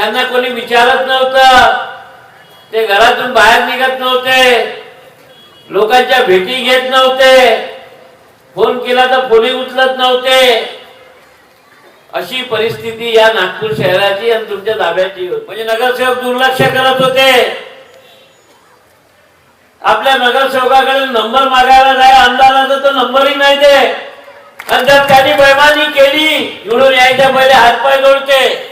त्यांना कोणी विचारत नव्हतं. ते घरातून बाहेर निघत नव्हते. लोकांच्या भेटी घेत नव्हते. फोन केला तर फोनही उचलत नव्हते. अशी परिस्थिती या नागपूर शहराची आणि तुमच्या ताब्याची होती. म्हणजे नगरसेवक दुर्लक्ष करत होते. आपल्या नगरसेवकाकडे नंबर मागायला जाय आमदाराचा तो नंबरही नाही दे आणि त्यात त्यांनी बैमानी केली. निवडून यायच्या पहिले हातपाय जोडते.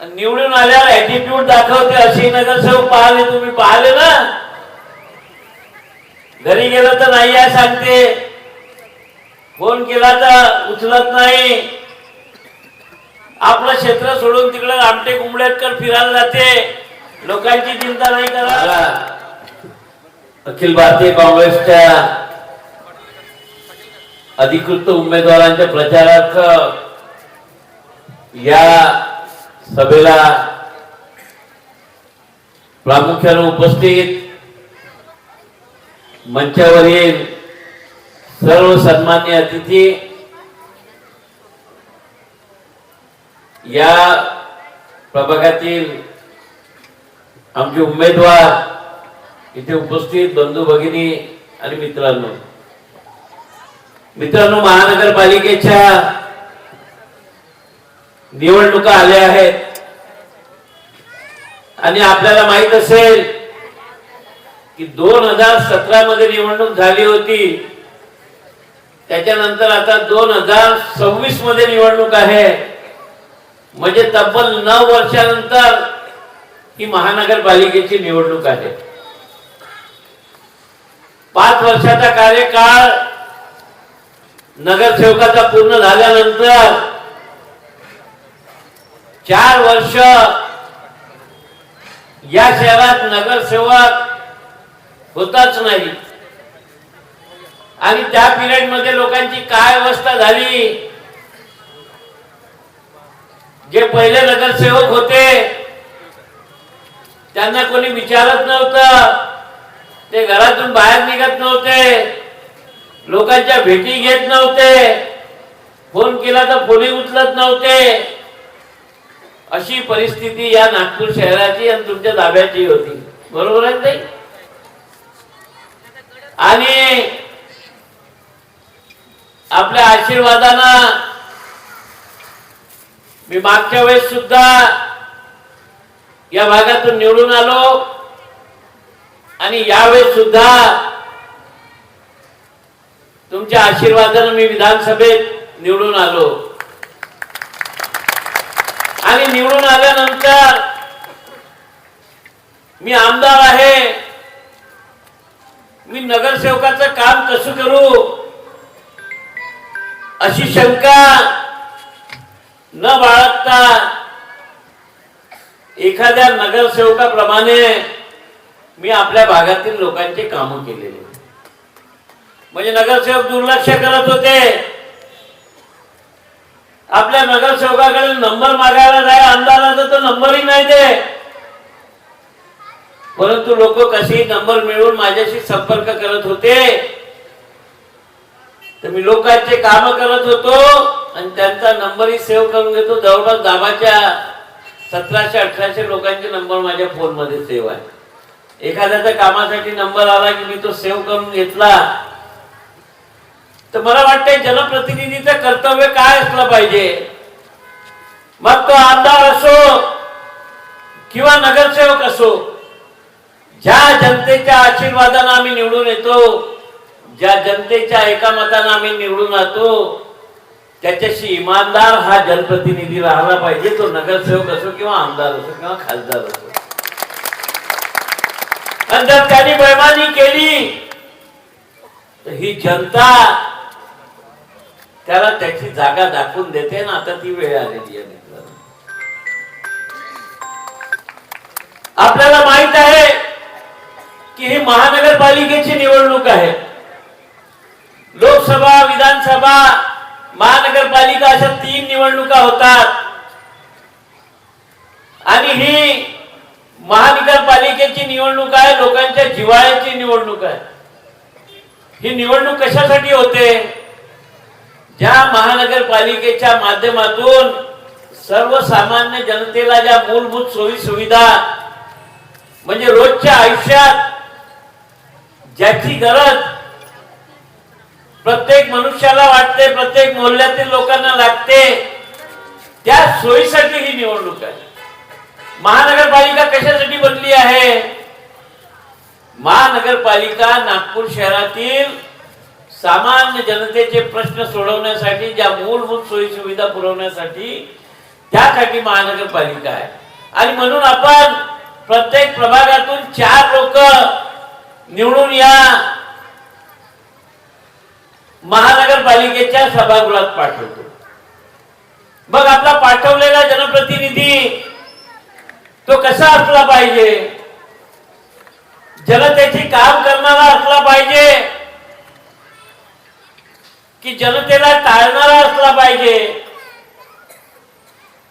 निवडून आल्यावर ऍटिट्यूड दाखवते अशी नगरसेवक पाहिले तुम्ही पाहिले ना? घरी गेलं तर नाही आहे सांगते. फोन केला तर उचलत नाही. आपलं क्षेत्र सोडून तिकडे आमटे कुंबड्यातकर फिरायला जाते. लोकांची चिंता नाही करा. अखिल भारतीय काँग्रेसच्या अधिकृत उमेदवारांच्या प्रचारार्थ या सभेला प्रामुख्याने उपस्थित मंचावरील सर्व सन्मान्य अतिथी. या प्रभागातील आमचे उमेदवार इथे उपस्थित बंधू भगिनी आणि मित्रांनो. मित्रांनो महानगरपालिकेच्या निवडणुका आल्या आहेत. आणि आपल्याला माहीत असेल की दोन हजार सतरा मध्ये निवडणूक झाली होती. त्याच्यानंतर आता दोन हजार सव्वीसमध्ये निवडणूक आहे. म्हणजे तब्बल नऊ वर्षानंतर ही महानगरपालिकेची निवडणूक आहे. पाच वर्षाचा कार्यकाळ नगरसेवकाचा पूर्ण झाल्यानंतर चार वर्ष या शहरात नगरसेवक होताच नाही. आणि त्या पिरियडमध्ये लोकांची काय अवस्था झाली? जे पहिले नगरसेवक होते त्यांना कोणी विचारत नव्हतं. ते घरातून बाहेर निघत नव्हते. लोकांच्या भेटी घेत नव्हते. फोन केला तर फोनही उचलत नव्हते. अशी परिस्थिती या नागपूर शहराची आणि तुमच्या दाब्याची होती. बरोबर आहे ताई? आणि आपल्या आशीर्वादानं मी मागच्या वेळेस सुद्धा या भागातून निवडून आलो आणि यावेळेस सुद्धा तुमच्या आशीर्वादानं मी विधानसभेत निवडून आलो. आणि निवडून आल्यानंतर मी आमदार आहे. मी नगरसेवकाचं काम कसं करू? अशी शंका न बाळगता एखाद्या नगरसेवकाप्रमाणे मी आपल्या भागातील लोकांचे कामं केलेले. म्हणजे नगरसेवक दुर्लक्ष करत होते. आपल्या नगरसेवकाकडे नंबर मागायला जाय आमदाराचा तर नंबरही नाही दे परंतु लोक कसेही नंबर मिळवून माझ्याशी संपर्क करत होते. तर मी लोकांचे काम करत होतो आणि त्यांचा नंबरही सेव्ह करून घेतो. जवळपास दाबाच्या सतराशे अठराशे लोकांचे नंबर माझ्या फोनमध्ये सेव्ह आहे. एखाद्याच्या कामासाठी नंबर आला की मी तो सेव्ह करून घेतला. तर मला वाटतंय जनप्रतिनिधीचं कर्तव्य काय असलं पाहिजे? मग तो आमदार असो किंवा नगरसेवक असो ज्या जनतेच्या आशीर्वादानं आम्ही निवडून येतो ज्या जनतेच्या एका मतानं आम्ही निवडून येतो त्याच्याशी इमानदार हा जनप्रतिनिधी राहिला पाहिजे. तो नगरसेवक असो किंवा आमदार असो किंवा खासदार असो. आणि जर त्यांनी बैमानी केली तर ही जनता त्याला त्याची जागा दाखवून देते ना आता ती वेळ आलेली आहे आपल्याला माहीत आहे की ही महानगरपालिकेची निवडणूक आहे. लोकसभा विधानसभा महानगरपालिका अशा तीन निवडणुका होतात. आणि ही महानगरपालिकेची निवडणूक आहे लोकांच्या जिव्हाळ्याची निवडणूक आहे. ही निवडणूक कशासाठी होते? ज्या महानगरपालिकेच्या माध्यमातून सर्वसामान्य जनतेला ज्या मूलभूत सोयी सुविधा म्हणजे रोजच्या आयुष्यात ज्याची गरज प्रत्येक मनुष्याला वाटते प्रत्येक मोहल्ल्यातील लोकांना लागते त्या सोयीसाठी ही निवडणूक आहे. महानगरपालिका कशासाठी बनली आहे? महानगरपालिका नागपूर शहरातील सामान्य जनतेचे प्रश्न सोडवण्यासाठी ज्या मूलभूत सोयी सुविधा पुरवण्यासाठी त्यासाठी महानगरपालिका आहे. आणि म्हणून आपण प्रत्येक प्रभागातून चार लोक निवडून या महानगरपालिकेच्या सभागृहात पाठवतो. मग आपला पाठवलेला जनप्रतिनिधी तो कसा असला पाहिजे? जनतेची काम करणारा असला पाहिजे? की जनतेला टाळणारा असला पाहिजे.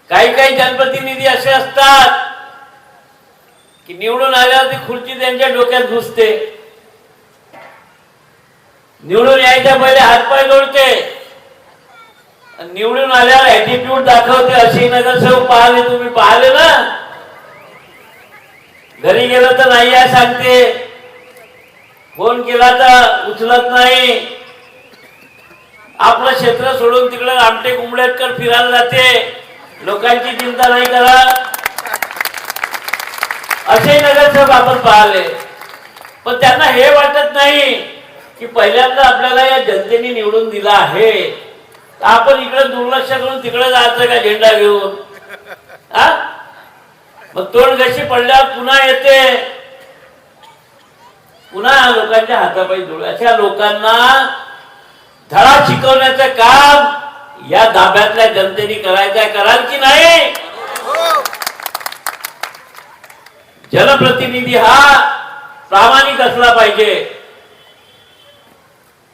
काही काही जनप्रतिनिधी असे असतात की निवडून आल्यावर ती खुर्ची त्यांच्या डोक्यात घुसते. निवडून यायच्या पहिले हातपाय जोडते. निवडून आल्यावर ऍटिट्यूड दाखवते अशी नगरसेवक पाहिले तुम्ही पाहिले ना? घरी गेलं तर नाही आहे सांगते. फोन केला तर उचलत नाही. आपलं क्षेत्र सोडून तिकडे आमटे कुंबड्यातकर फिरायला जाते. लोकांची चिंता नाही करा. असे नगरसेवक आपण पाहिले. पण त्यांना हे वाटत नाही की पहिल्यांदा आपल्याला या जनतेने निवडून दिला आहे. आपण इकडे दुर्लक्ष करून तिकडे जायचं का झेंडा घेऊन? हा? मग तोंड कशी पडल्यावर पुन्हा येते. पुन्हा लोकांच्या हातापायी जोड अशा लोकांना धडा शिकवण्याचं काम या दाब्यातल्या जनतेने करायचं कराल की नाही? जनप्रतिनिधी हा प्रामाणिक असला पाहिजे.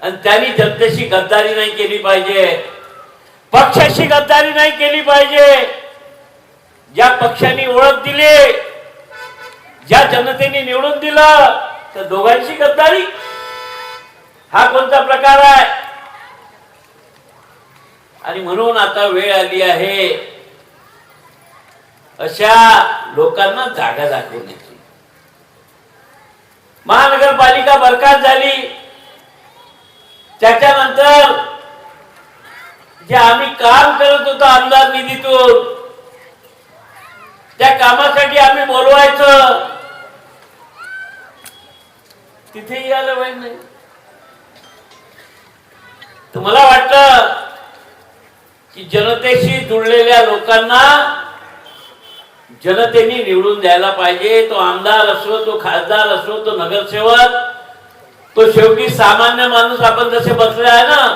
आणि त्यांनी जनतेशी गद्दारी नाही केली पाहिजे. पक्षाशी गद्दारी नाही केली पाहिजे. ज्या पक्षांनी ओळख दिली ज्या जनतेने निवडून दिलं त्या दोघांची गद्दारी. हा कोणता प्रकार आहे? आणि म्हणून आता वेळ आली आहे. अशा लोकांना जागा दाखवण्याची महानगरपालिका बरखास्त झाली. त्याच्यानंतर जे आम्ही काम करत होतो आमदार निधीतून त्या कामासाठी आम्ही बोलवायचं. तिथेही आलं पाहिजे नाही. तर मला वाटतं की जनतेशी जुळलेल्या लोकांना जनतेने निवडून द्यायला पाहिजे. तो आमदार असो तो खासदार असो तो नगरसेवक तो शेवटी सामान्य माणूस आपण जसे बसले आहे ना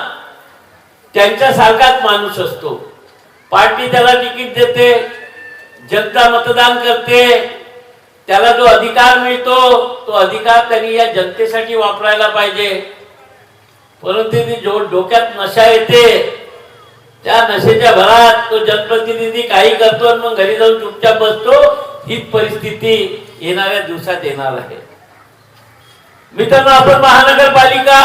त्यांच्या सारखाच माणूस असतो. पार्टी त्याला तिकीट देते जनता मतदान करते त्याला जो अधिकार मिळतो तो अधिकार त्यांनी या जनतेसाठी वापरायला पाहिजे. परंतु ती जो डोक्यात नशा येते नशेच्या भरात तो जनप्रतिनिधी काही करतो आणि मग घरी जाऊन चुपचाप बसतो ही परिस्थिती येणाऱ्या दिवसात येणार आहे. मित्रांनो आपण महानगरपालिका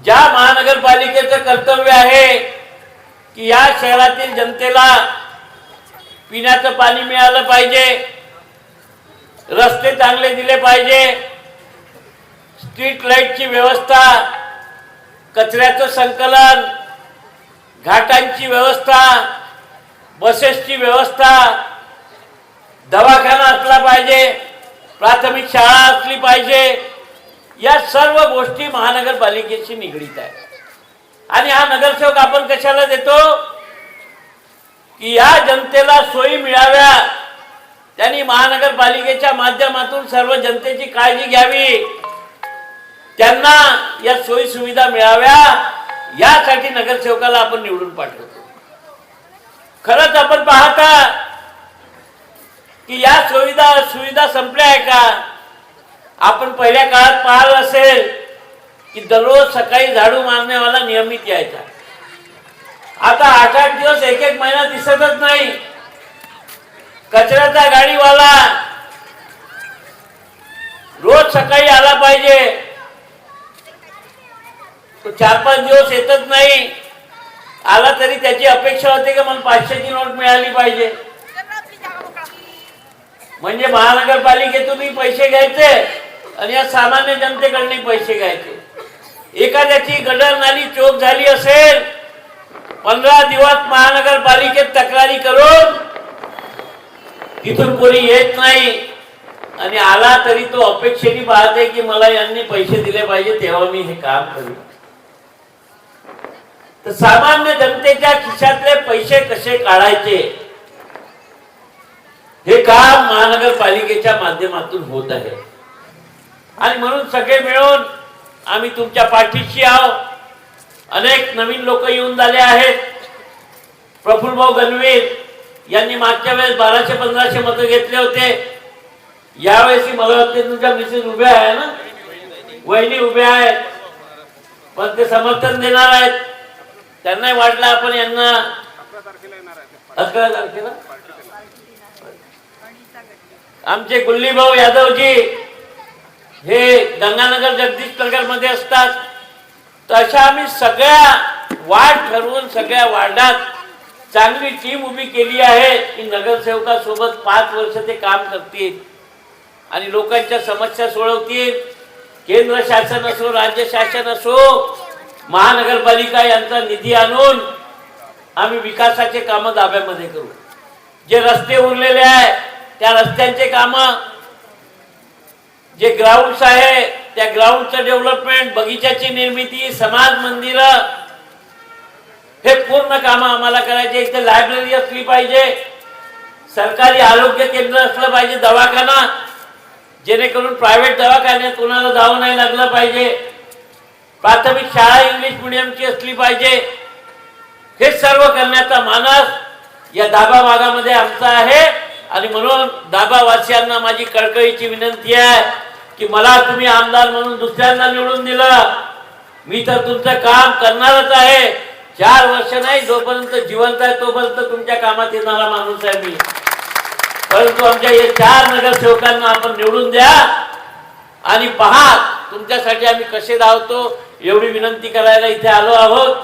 ज्या महानगरपालिकेचं कर्तव्य आहे की या शहरातील जनतेला पिण्याचं पाणी मिळालं पाहिजे रस्ते चांगले दिले पाहिजे स्ट्रीट लाईटची व्यवस्था कचऱ्याचं संकलन घाटांची व्यवस्था बसेसची व्यवस्था दवाखाना असला पाहिजे प्राथमिक शाळा असली पाहिजे या सर्व गोष्टी महानगरपालिकेशी निगडीत आहे आणि हा नगरसेवक आपण कशाला देतो? की या जनतेला सोयी मिळाव्या. त्यांनी महानगरपालिकेच्या माध्यमातून सर्व जनतेची काळजी घ्यावी. त्यांना या सोयी सुविधा मिळाव्या. यासाठी नगरसेवकाला आपण निवडून पाठवतो. खरंच आपण पाहता की या सुविधा सुविधा संपल्या आहे का? आपण पहिल्या काळात पाहिलं असेल की दररोज सकाळी झाडू मारण्यावाला नियमित यायचा. आता आठ आठ दिवस एक एक महिना दिसतच नाही. कचऱ्याचा गाडीवाला रोज सकाळी आला पाहिजे. तो चार पाच दिवस येतच नाही. आला तरी त्याची अपेक्षा होते की मला पाचशेची नोट मिळाली पाहिजे. म्हणजे महानगरपालिकेतूनही पैसे घ्यायचे आणि या सामान्य जनतेकडूनही पैसे घ्यायचे. एखाद्याची गडर नाली चोक झाली असेल पंधरा दिवस महानगरपालिकेत तक्रारी करून तिथून कोणी येत नाही आणि आला तरी तो अपेक्षेने पाहते की मला यांनी पैसे दिले पाहिजे तेव्हा मी हे काम करू तर सामान्य जनतेच्या खिशातले पैसे कसे काढायचे? हे काम महानगरपालिकेच्या माध्यमातून होत आहे. आणि म्हणून सगळे मिळून आम्ही तुमच्या पाठीशी आहोत. अनेक नवीन लोक येऊन झाले आहेत. प्रफुल्लभाऊ गणवीर यांनी मागच्या वेळेस बाराशे पंधराशे मतं घेतले होते. यावेळेस मला वाटते तुमच्या मिसेस उभ्या आहे ना? वहिनी उभ्या आहेत. पण ते समर्थन देणार आहेत. त्यांनाही वाटलं आपण यांना अकरा तारखेला? आमचे गुल्लीभाऊ यादवजी हे गंगानगर जगदीश नगरमध्ये असतात. तर अशा आम्ही सगळ्या वार्ड ठरवून सगळ्या वार्डात चांगली टीम उभी केली आहे. की नगरसेवकासोबत पाच वर्ष ते काम करतील आणि लोकांच्या समस्या सोडवतील. केंद्र शासन असो राज्य शासन असो महानगरपालिका यांचा निधी आणून आम्ही विकासाचे कामं दाब्यामध्ये करू. जे रस्ते उरलेले आहे त्या रस्त्यांचे कामं जे ग्राउंड्स आहे त्या ग्राउंडचं डेव्हलपमेंट बगीच्याची निर्मिती समाज मंदिर हे पूर्ण कामं आम्हाला करायचे. इथे लायब्ररी असली पाहिजे सरकारी आरोग्य केंद्र असलं पाहिजे दवाखाना जेणेकरून प्रायव्हेट दवाखान्यात कोणाला जावं नाही लागलं पाहिजे. प्राथमिक शाळा इंग्लिश मिडियमची असली पाहिजे. हे सर्व करण्याचा मानस या दाबा भागामध्ये आमचा आहे. आणि म्हणून दाबावासियांना माझी कळकळीची विनंती आहे की मला तुम्ही आमदार म्हणून दुसऱ्यांना निवडून दिलं. मी तर तुमचं काम करणारच आहे. चार वर्ष नाही जोपर्यंत जिवंत आहे तोपर्यंत तुमच्या कामात येणारा माणूस आहे मी. परंतु आमच्या या चार नगरसेवकांना आपण निवडून द्या. आणि पहा तुमच्यासाठी आम्ही कसे धावतो एवढी विनंती करायला इथे आलो आहोत.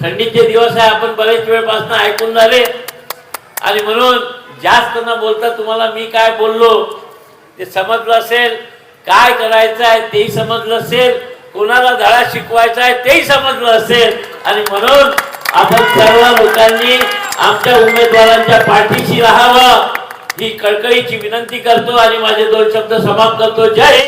थंडीचे दिवस आहे आपण बरेच वेळपासून ऐकून झाले. आणि म्हणून जास्त न बोलता तुम्हाला मी काय बोललो ते समजलं असेल. काय करायचं आहे तेही समजलं असेल. कोणाला धडा शिकवायचा आहे तेही समजलं असेल. आणि म्हणून आपण सर्व लोकांनी आमच्या उमेदवारांच्या पाठीशी राहावं. ही कळकळीची विनंती करतो आणि माझे दोन शब्द समाप्त करतो. जय